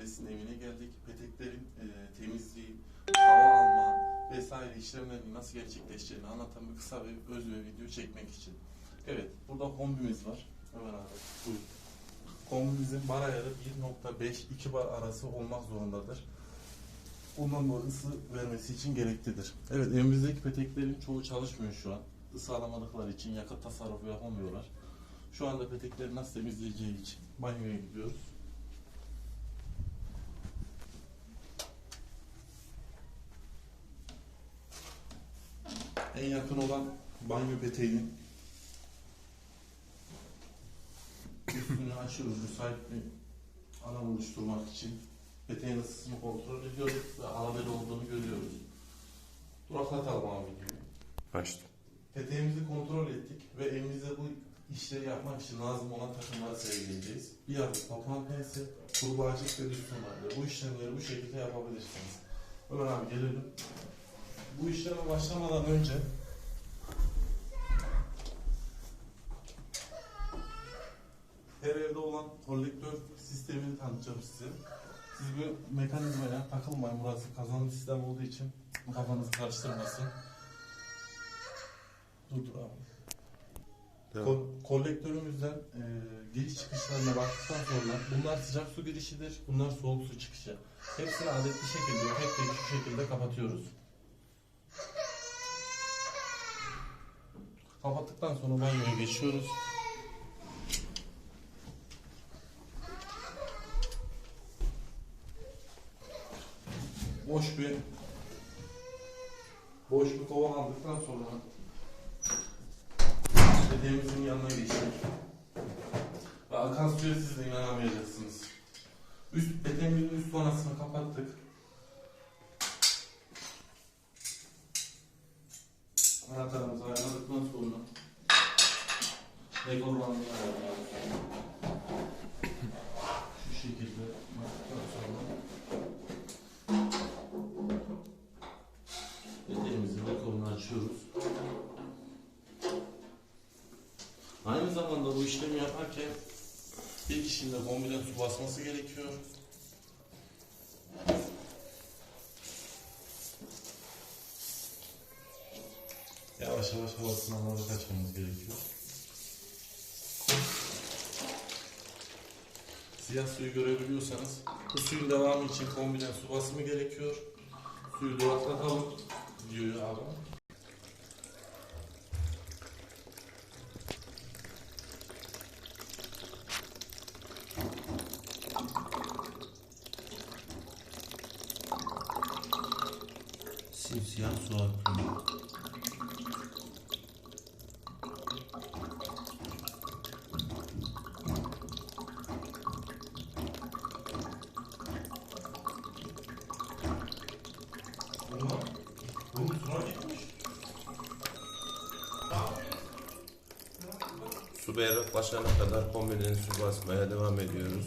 ailesinin evine geldik. Peteklerin e, temizliği, hava alma vesaire işlemlerin nasıl gerçekleşeceğini anlatan bir kısa ve öz bir video çekmek için. Evet, burada kombimiz var. Ömer abi, buyur. Kombimizin bar ayarı 1.5-2 bar arası olmak zorundadır. Ondan dolayı ısı vermesi için gereklidir. Evet, evimizdeki peteklerin çoğu çalışmıyor şu an. Isı alamadıkları için yakıt tasarrufu yapamıyorlar. Şu anda petekleri nasıl temizleyeceği için banyoya gidiyoruz. En yakın olan banyo peteğinin üstünü açıyoruz müsait bir alan oluşturmak için. Peteğin ısısını kontrol ediyoruz ve alabeli olduğunu görüyoruz. Duraklatalım abi gibi. Başla. Peteğimizi kontrol ettik ve evimizde bu işleri yapmak için lazım olan takımları sergileyeceğiz. Bir adet topan pense, kurbağacık ve madde. Bu işlemleri bu şekilde yapabilirsiniz. Ömer abi gelelim. Bu işleme başlamadan önce her evde olan kolektör sistemini tanıtacağım size. Siz bu mekanizmaya takılmayın. Burası kazanlı sistem olduğu için kafanızı karıştırmasın. Dur dur abi. Ko- kolektörümüzden e, giriş çıkışlarına baktıktan sonra bunlar sıcak su girişidir, bunlar soğuk su çıkışı. Hepsini adetli şekilde, tek tek şu şekilde kapatıyoruz. Kapattıktan sonra banyoya geçiyoruz. Boş bir boş bir kova aldıktan sonra Dedemizin yanına geçtik. Ve akan suya siz de inanamayacaksınız. Üst, dedemizin üst vanasını kapattık. Anahtarımızı ayarladıktan sonra ayarlıyoruz. Şu şekilde baktıktan sonra Dedemizin dekorunu açıyoruz. Aynı zamanda bu işlemi yaparken bir kişinin de bombiden su basması gerekiyor. Yavaş yavaş havasını almadık açmamız gerekiyor. Siyah suyu görebiliyorsanız bu suyun devamı için kombinen su basımı gerekiyor. Suyu duraklatalım diyor abi. Simsiyah su akıyor. Bunlar, bunun suna gitmiş. Su berraklaşana kadar kombinin su basmaya devam ediyoruz.